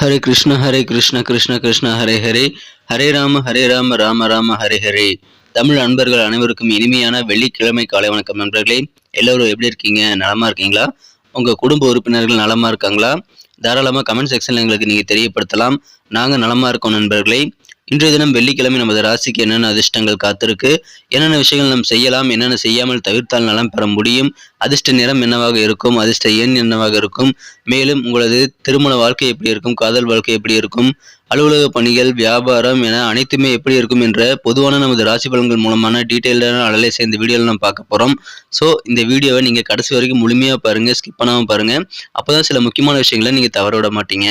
ஹரே கிருஷ்ண ஹரே கிருஷ்ண கிருஷ்ண கிருஷ்ண ஹரே ஹரே. ஹரே ராம ஹரே ராம ராம ராம ஹரே ஹரே. தமிழ் அன்பர்கள் அனைவருக்கும் இனிமையான வெள்ளிக்கிழமை காலை வணக்கம் நண்பர்களே. எல்லோரும் எப்படி இருக்கீங்க? நலமா இருக்கீங்களா? உங்க குடும்ப உறுப்பினர்கள் நலமா இருக்காங்களா? தாராளமாக கமெண்ட் செக்ஷனில் எங்களுக்கு நீங்கள் தெரியப்படுத்தலாம். நாங்கள் நலமா இருக்கோம் நண்பர்களே. இன்றைய தினம் வெள்ளிக்கிழமை நமது ராசிக்கு என்னென்ன அதிர்ஷ்டங்கள் காத்திருக்கு என்னென்ன விஷயங்கள் நாம் செய்யலாம் என்னென்ன செய்யாமல் தவிர்த்தால் நலம் பெற முடியும் அதிர்ஷ்ட நிறம் என்னவாக இருக்கும் அதிர்ஷ்ட எண் என்னவாக இருக்கும் மேலும் உங்களது திருமண வாழ்க்கை எப்படி இருக்கும் காதல் வாழ்க்கை எப்படி இருக்கும் அலுவலக பணிகள் வியாபாரம் என அனைத்துமே எப்படி இருக்கும் என்ற பொதுவான நமது ராசி பலன்கள் மூலமான டீட்டெயிலான அழலை சேர்ந்த வீடியோவில் நம்ம பார்க்க போகிறோம் ஸோ இந்த வீடியோவை நீங்கள் கடைசி வரைக்கும் முழுமையாக பாருங்கள் ஸ்கிப் பண்ணாமல் பாருங்கள் அப்போ தான் சில முக்கியமான விஷயங்களை நீங்கள் தவற விட மாட்டீங்க.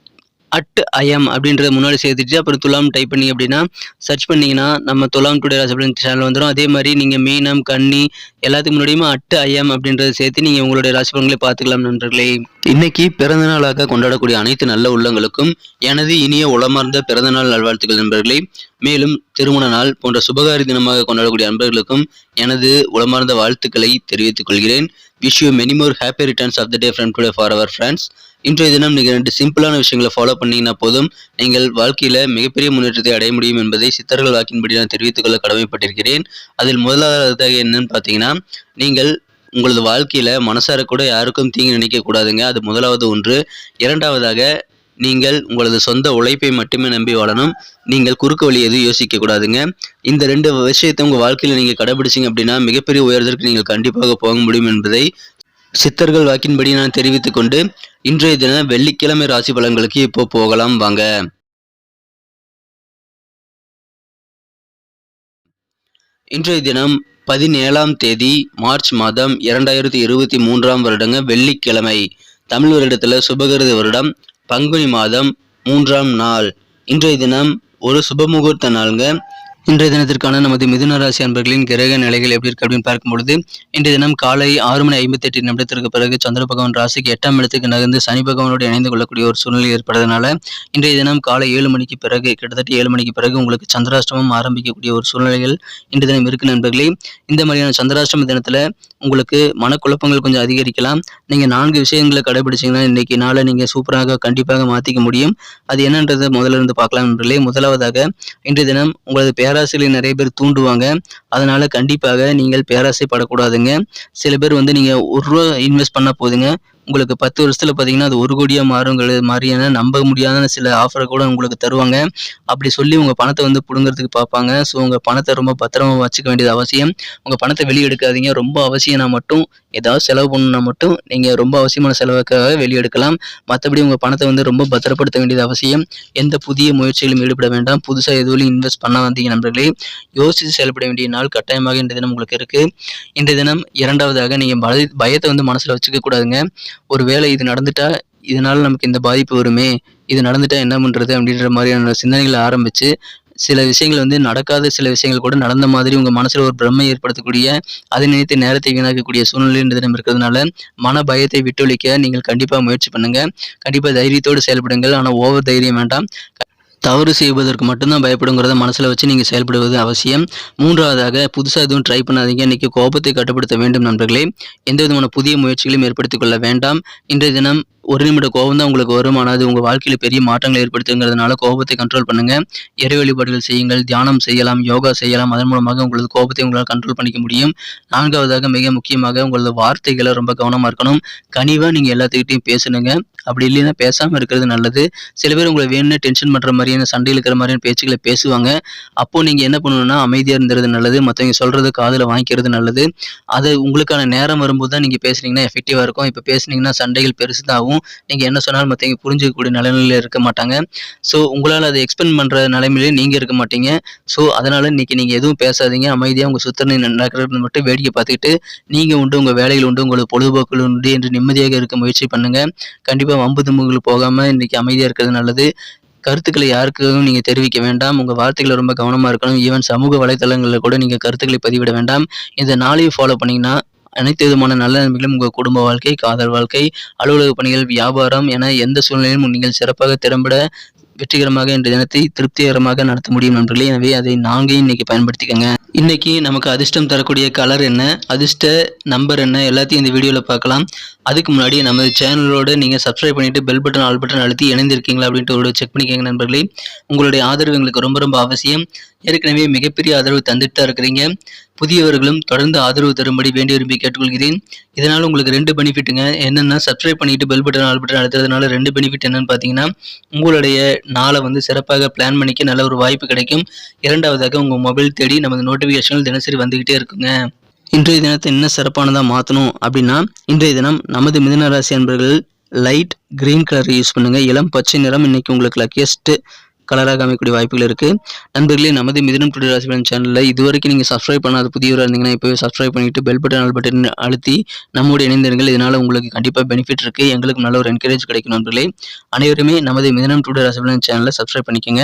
அட் ஐஎம் அப்படின்றத முன்னாடி சேர்த்துட்டு அப்புறம் துலாம் டைப் பண்ணி அப்படின்னா சர்ச் பண்ணீங்கன்னா நம்ம துலாம் டுடே ராசி சேனல் வந்துடும் அதே மாதிரி நீங்கள் மீனம் கன்னி எல்லாத்துக்கு முன்னாடியுமே அட்டு ஐஎம் அப்படின்றத சேர்த்து நீங்கள் உங்களுடைய ராசி பலன்களை பார்த்துக்கலாம் நண்பர்களே. இன்னைக்கு பிறந்த நாளாக கொண்டாடக்கூடிய அனைத்து நல்ல உள்ளங்களுக்கும் எனது இனிய உளமார்ந்த பிறந்தநாள் நல்வாழ்த்துக்கள் நண்பர்களே. மேலும் திருமண நாள் போன்ற சுபகாரி தினமாக கொண்டாடக்கூடிய நண்பர்களுக்கும் எனது உளமார்ந்த வாழ்த்துக்களை தெரிவித்துக் கொள்கிறேன். Wish you many more happy returns of the day friend today for our friends இன்றைய தினம் நீங்கள் ரெண்டு சிம்பிளான விஷயங்களை ஃபாலோ பண்ணீங்கன்னா போதும். நீங்கள் வாழ்க்கையில் மிகப்பெரிய முன்னேற்றத்தை அடைய முடியும் என்பதை சித்தர்கள் வாக்கின்படி நான் தெரிவித்துக் கொள்ள கடமைப்பட்டிருக்கிறேன். அதில் முதலாவதாக என்னன்னு பார்த்தீங்கன்னா நீங்கள் உங்களது வாழ்க்கையில் மனசார கூட யாருக்கும் தீங்கு நினைக்கக்கூடாதுங்க அது முதலாவது ஒன்று. இரண்டாவதாக நீங்கள் உங்களது சொந்த உழைப்பை மட்டுமே நம்பி வாழணும். நீங்கள் குறுக்கு வழி எதுவும் யோசிக்க கூடாதுங்க. இந்த ரெண்டு விஷயத்தை உங்கள் வாழ்க்கையில் நீங்கள் கடைபிடிச்சிங்க அப்படின்னா மிகப்பெரிய உயரத்திற்கு நீங்கள் கண்டிப்பாக போக முடியும் என்பதை சித்தர்கள் வாக்கின்படி நான் தெரிவித்துக் கொண்டு இன்றைய தினம் வெள்ளிக்கிழமை ராசி பலன்களுக்கு இப்போ போகலாம் வாங்க. இன்றைய தினம் பதினேழாம் தேதி மார்ச் மாதம் இரண்டாயிரத்தி இருபத்தி மூன்றாம் வருடங்க வெள்ளிக்கிழமை. தமிழ் வருடத்தில் சுபகிருத வருடம் பங்குனி மாதம் மூன்றாம் நாள். இன்றைய தினம் ஒரு சுபமுகூர்த்த நாளுங்க. இன்றைய தினத்திற்கான நமது மிதுன ராசி அன்பர்களின் கிரக நிலைகள் எப்படி இருக்கு அப்படின்னு பார்க்கும்பொழுது இன்றைய தினம் காலை ஆறு மணி ஐம்பத்தி எட்டு நிமிடத்திற்கு பிறகு சந்திர பகவான் ராசிக்கு எட்டாம் இடத்துக்கு நகர்ந்து சனி பகவானோடு இணைந்து கொள்ளக்கூடிய ஒரு சூழ்நிலை ஏற்படுறதுனால இன்றைய தினம் காலை ஏழு மணிக்கு பிறகு கிட்டத்தட்ட ஏழு மணிக்கு பிறகு உங்களுக்கு சந்திராஷ்டமம் ஆரம்பிக்கக்கூடிய ஒரு சூழ்நிலைகள் இன்றைய தினம் இருக்கு நண்பர்களே. இந்த மாதிரியான சந்திராஷ்டம தினத்தில் உங்களுக்கு மனக்குழப்பங்கள் கொஞ்சம் அதிகரிக்கலாம். நீங்கள் நான்கு விஷயங்களை கடைபிடிச்சிங்கன்னா இன்னைக்கு நாளை நீங்கள் சூப்பராக கண்டிப்பாக மாற்றிக்க முடியும். அது என்னன்றதை முதல்ல இருந்து பார்க்கலாம் நண்பர்களே. முதலாவதாக இன்றைய தினம் உங்களது பேராசையில் நிறைய பேர் தூண்டுவாங்க. அதனால கண்டிப்பாக நீங்கள் பேராசைப்படக்கூடாதுங்க. சில பேர் வந்து நீங்கள் ஒரு ரூபா இன்வெஸ்ட் பண்ண போதுங்க. உங்களுக்கு பத்து வருஷத்தில் பார்த்தீங்கன்னா அது ஒரு கோடியாக மாறுங்கிறது மாதிரியான நம்ப முடியாத சில ஆஃபரை கூட உங்களுக்கு தருவாங்க. அப்படி சொல்லி உங்கள் பணத்தை வந்து பிடுங்கிறதுக்கு பார்ப்பாங்க ஸோ உங்கள் பணத்தை ரொம்ப பத்திரமா வச்சுக்க வேண்டியது அவசியம். உங்கள் பணத்தை வெளியே எடுக்காதீங்க. ரொம்ப அவசியம்னா மட்டும் ஏதாவது செலவு பண்ணணும்னா மட்டும் நீங்கள் ரொம்ப அவசியமான செலவுக்காக வெளியே எடுக்கலாம். மற்றபடி உங்கள் பணத்தை வந்து ரொம்ப பத்திரப்படுத்த வேண்டியது அவசியம். எந்த புதிய முயற்சிகளும் ஈடுபட வேண்டாம். புதுசாக எதுவும் இன்வெஸ்ட் பண்ண வந்தீங்க நண்பர்களே. யோசித்து செயல்பட வேண்டிய நாள் கட்டாயமாக இன்றைய தினம் உங்களுக்கு இருக்குது இன்றைய தினம் இரண்டாவதாக நீங்கள் பய பயத்தை வந்து மனசில் வச்சுக்க கூடாதுங்க. ஒரு வேளை இது நடந்துட்டா இதனால நமக்கு இந்த பாதிப்பு வருமே இது நடந்துட்டா என்ன பண்ணுறது அப்படின்ற மாதிரியான சிந்தனைகளை ஆரம்பித்து சில விஷயங்கள் வந்து நடக்காத சில விஷயங்கள் கூட நடந்த மாதிரி உங்கள் மனசில் ஒரு பிரம்மை ஏற்படுத்தக்கூடிய அதை நினைத்து நேரத்தை வீணாக்கக்கூடிய சூழ்நிலைன்றது நம்ம இருக்கிறதுனால மன பயத்தை விட்டொழிக்க நீங்கள் கண்டிப்பாக முயற்சி பண்ணுங்கள் கண்டிப்பாக தைரியத்தோடு செயல்படுங்கள். ஆனால் ஓவர் தைரியம் வேண்டாம். தவறு செய்வதற்கு மட்டும்தான் பயப்படுங்கிறத மனசில் வச்சு நீங்கள் செயல்படுவது அவசியம். மூன்றாவதாக புதுசாக எதுவும் ட்ரை பண்ணாதீங்க. இன்றைக்கி கோபத்தை கட்டுப்படுத்த வேண்டும் நண்பர்களே. எந்த விதமான புதிய முயற்சிகளையும் ஏற்படுத்திக் கொள்ள வேண்டாம். இன்றைய தினம் ஒரு நிமிட கோபம் தான் உங்களுக்கு வரும். ஆனால் அது உங்கள் வாழ்க்கையில் பெரிய மாற்றங்களை ஏற்படுத்துங்கிறதுனால கோபத்தை கண்ட்ரோல் பண்ணுங்கள் இறை வழிபாடுகள் செய்யுங்கள் தியானம் செய்யலாம் யோகா செய்யலாம். அதன் மூலமாக உங்களது கோபத்தை உங்களால் கண்ட்ரோல் பண்ணிக்க முடியும். நான்காவதாக மிக முக்கியமாக உங்களது வார்த்தைகளை ரொம்ப கவனமாக இருக்கணும். கனிவாக நீங்கள் எல்லாத்துக்கிட்டையும் பேசணுங்க அப்படி இல்லைன்னா பேசாமல் இருக்கிறது நல்லது. சில பேர் உங்களை வேணும்னு டென்ஷன் பண்ணுற மாதிரியான சண்டையில் இருக்கிற மாதிரியான பேச்சுக்களை பேசுவாங்க. அப்போது நீங்கள் என்ன பண்ணணும்னா அமைதியாக இருந்துறது நல்லது. மற்றவங்க சொல்கிறது காதில் வாங்கிக்கிறது நல்லது. அது உங்களுக்கான நேரம் வரும்போது தான் நீங்கள் பேசுனீங்கன்னா எஃபெக்டிவாக இருக்கும். இப்போ பேசுனீங்கன்னா சண்டைகள் பெருசு தான் ஆகும் ஆகும் நீங்கள் என்ன சொன்னாலும் மற்றவங்க புரிஞ்சிக்கக்கூடிய நிலைமையில் இருக்க மாட்டாங்க. ஸோ உங்களால் அதை எக்ஸ்பிளைன் பண்ணுற நிலைமையிலே நீங்கள் இருக்க மாட்டீங்க. ஸோ அதனால் இன்றைக்கி நீங்கள் எதுவும் பேசாதீங்க. அமைதியாக உங்கள் சுத்தனை நடக்கிறது மட்டும் வேடிக்கை பார்த்துக்கிட்டு நீங்கள் உண்டு உங்கள் வேலைகள் உண்டு உங்களோட பொழுதுபோக்குகள் உண்டு என்று நிம்மதியாக இருக்க முயற்சி பண்ணுங்கள் கண்டிப்பாக வம்பு தும்புகள் போகாமல் இன்றைக்கி அமைதியாக இருக்கிறது நல்லது. கருத்துக்களை யாருக்கும் நீங்கள் தெரிவிக்க வேண்டாம். உங்கள் வார்த்தைகளை ரொம்ப கவனமாக இருக்கணும். ஈவன் சமூக வலைத்தளங்களில் கூட நீங்கள் கருத்துக்களை பதிவிட வேண்டாம். இந்த நாளையும் ஃபாலோ பண்ணிங்கன்னா அனைத்து விதமான நல்ல நன்மைகளும் உங்கள் குடும்ப வாழ்க்கை காதல் வாழ்க்கை அலுவலக பணிகள் வியாபாரம் என எந்த சூழ்நிலையிலும் நீங்கள் சிறப்பாக திறம்பட வெற்றிகரமாக இன்றைய தினத்தை திருப்திகரமாக நடத்த முடியும் நண்பர்களே. எனவே அதை நாங்கள் இன்னைக்கு பயன்படுத்திக்கோங்க. இன்னைக்கு நமக்கு அதிர்ஷ்டம் தரக்கூடிய கலர் என்ன அதிர்ஷ்ட நம்பர் என்ன எல்லாத்தையும் இந்த வீடியோவில் பார்க்கலாம். அதுக்கு முன்னாடி நமது சேனலோடு நீங்கள் சப்ஸ்கிரைப் பண்ணிவிட்டு பெல் பட்டன் ஆல் பட்டன் அழுத்தி இணைந்திருக்கீங்களா அப்படின்ட்டு ஒரு செக் பண்ணிக்கோங்க நண்பர்களே. உங்களுடைய ஆதரவு எங்களுக்கு ரொம்ப ரொம்ப அவசியம். ஏற்கனவே மிகப்பெரிய ஆதரவு தந்துட்டு தான் இருக்கிறீங்க. புதியவர்களும் தொடர்ந்து ஆதரவு தரும்படி வேண்டி விரும்பி கேட்டுக்கொள்கிறேன். இதனால் உங்களுக்கு ரெண்டு பெனிஃபிட்டுங்க. என்னென்னா சப்ஸ்கிரைப் பண்ணிட்டு பெல் பட்டன் ஆல் பட்டன் அழுத்துறதுனால ரெண்டு பெனிஃபிட் என்னன்னு பார்த்தீங்கன்னா உங்களுடைய நாளை வந்து சிறப்பாக பிளான் பண்ணிக்க நல்ல ஒரு வாய்ப்பு கிடைக்கும். இரண்டாவதாக உங்கள் மொபைல் தேடி நமது நோட்டிஃபிகேஷன்கள் தினசரி வந்துக்கிட்டே இருக்குங்க. இன்றைய தினத்தை என்ன சிறப்பானதாக மாற்றணும் அப்படின்னா இன்றைய தினம் நமது மிதனராசி அன்பர்கள் லைட் கிரீன் கலர் யூஸ் பண்ணுங்கள் இளம் பச்சை நிறம். இன்னைக்கு உங்களுக்கு லக்கியஸ்ட்டு கலராக அமைக்கக்கூடிய வாய்ப்புகள் இருக்குது நண்பர்களே நமது மிதனம் டுடே ராசிபலன் சேனலில் இதுவரைக்கும் நீங்கள் சப்ஸ்கிரைப் பண்ணாத புதியவராக இருந்தீங்கன்னா இப்போவே சப்ஸ்கிரைப் பண்ணிட்டு பெல் பட்டன் ஆல் பட்டன் அழுத்தி நம்மோடு இணைந்திருங்கள். இதனால் உங்களுக்கு கண்டிப்பாக பெனிஃபிட் இருக்குது எங்களுக்கு நல்ல ஒரு என்கரேஜ் கிடைக்கும் நண்பர்களே. அனைவருமே நமது மிதனம் டுடே ராசிபலன் சேனலை சப்ஸ்கிரைப் பண்ணிக்கோங்க.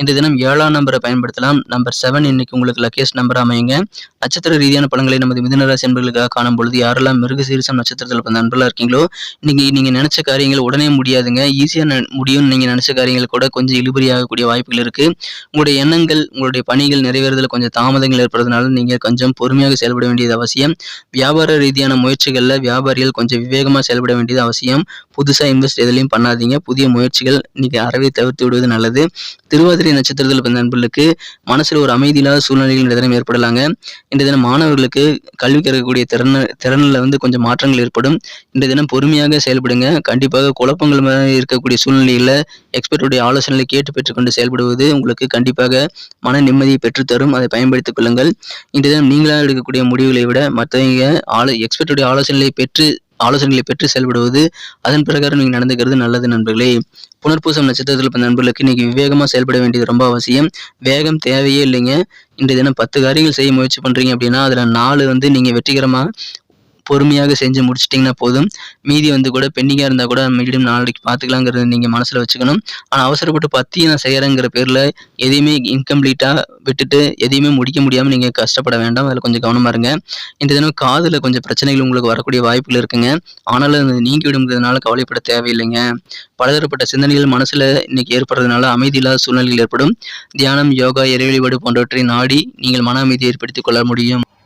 இந்த தினம் ஏழாம் நம்பரை பயன்படுத்தலாம். நம்பர் செவன் இன்னைக்கு உங்களுக்கு லக்கேஸ்ட் நம்பர் அமையுங்க. நட்சத்திர ரீதியான பழங்களை நமது மிதன ராசி என்பர்களுக்காக காணும் பொழுது யாரெல்லாம் மிருக சீரிசம் நட்சத்திரத்தில் பிறந்த நண்பர்களாக இருக்கீங்களோ இன்னைக்கு நீங்கள் நினைச்ச காரியங்கள் உடனே முடியாதுங்க. ஈஸியாக முடியும்னு நீங்கள் நினைச்ச காரியங்கள் கூட கொஞ்சம் இழுபறியாக ஆகக்கூடிய வாய்ப்புகள் இருக்கு. உங்களுடைய எண்ணங்கள் உங்களுடைய பணிகள் நிறைவேறுதல் கொஞ்சம் தாமதங்கள் ஏற்படுறதுனால நீங்கள் கொஞ்சம் பொறுமையாக செயல்பட வேண்டியது அவசியம். வியாபார ரீதியான முயற்சிகளில் வியாபாரிகள் கொஞ்சம் விவேகமாக செயல்பட வேண்டியது அவசியம். புதுசாக இன்வெஸ்ட் எதுலையும் பண்ணாதீங்க. புதிய முயற்சிகள் இன்னைக்கு அறவே தவிர்த்து விடுவது நல்லது. திருவாதிரை நட்சத்திரத்தில் பிறந்த நண்பர்களுக்கு மனசில் ஒரு அமைதியில்லாத சூழ்நிலைகள் இந்த தினம் ஏற்படலாங்க. இந்த தினம் மாணவர்களுக்கு கல்வி கற்கக்கூடிய திறன் திறனில் வந்து கொஞ்சம் மாற்றங்கள் ஏற்படும். இந்த தினம் பொறுமையாக செயல்படுங்க. கண்டிப்பாக குழப்பங்கள் இருக்கக்கூடிய சூழ்நிலையில் எக்ஸ்பர்ட்டுடைய ஆலோசனைகளை கேட்டு கொண்டு செயல்படுவது உங்களுக்கு கண்டிப்பாக மன நிம்மதியை பெற்றுத்தரும். அதை பயன்படுத்திக் கொள்ளுங்கள். இந்த தினம் நீங்களாக எடுக்கக்கூடிய முடிவுகளை விட மற்றவங்க ஆலோ எக்ஸ்பர்ட்டுடைய ஆலோசனைகளை பெற்று ஆலோசனைகளை பெற்று செயல்படுவது அதன் பிரகாரம் நீங்கள் நடந்துக்கிறது நல்லது நண்பர்களே. புனர்பூசம் நட்சத்திரத்தில் பிறந்த நண்பர்களுக்கு இன்னைக்கு விவேகமாக செயல்பட வேண்டியது ரொம்ப அவசியம். வேகம் தேவையே இல்லைங்க. இன்றைய தினம் பத்து காரியங்கள் செய்ய முயற்சி பண்ணுறீங்க அப்படின்னா அதில் நாலு வந்து நீங்கள் வெற்றிகரமாக பொறுமையாக செஞ்சு முடிச்சிட்டிங்கன்னா போதும். மீதி வந்து கூட பெண்டிங்காக இருந்தால் கூட மீடியம் நாளைக்கு பார்த்துக்கலாங்கிறது நீங்கள் மனசில் வச்சுக்கணும். ஆனால் அவசரப்பட்டு பற்றி நான் செய்கிறேங்கிற பேரில் எதையுமே இன்கம்ப்ளீட்டாக விட்டுட்டு எதையுமே முடிக்க முடியாமல் நீங்கள் கஷ்டப்பட வேண்டாம். அதில் கொஞ்சம் கவனமாக இருங்க. இந்த தினம் காதில் கொஞ்சம் பிரச்சனைகள் உங்களுக்கு வரக்கூடிய வாய்ப்புகள் இருக்குங்க. ஆனாலும் நீங்கி விடுங்கிறதுனால கவலைப்பட தேவையில்லைங்க. பலதரப்பட்ட சிந்தனைகள் மனசில் இன்னைக்கு ஏற்படுறதுனால அமைதி இல்லாத சூழ்நிலைகள் ஏற்படும். தியானம் யோகா இறை வழிபாடு போன்றவற்றை நாடி நீங்கள் மன அமைதியை ஏற்படுத்திக் கொள்ள முடியும்.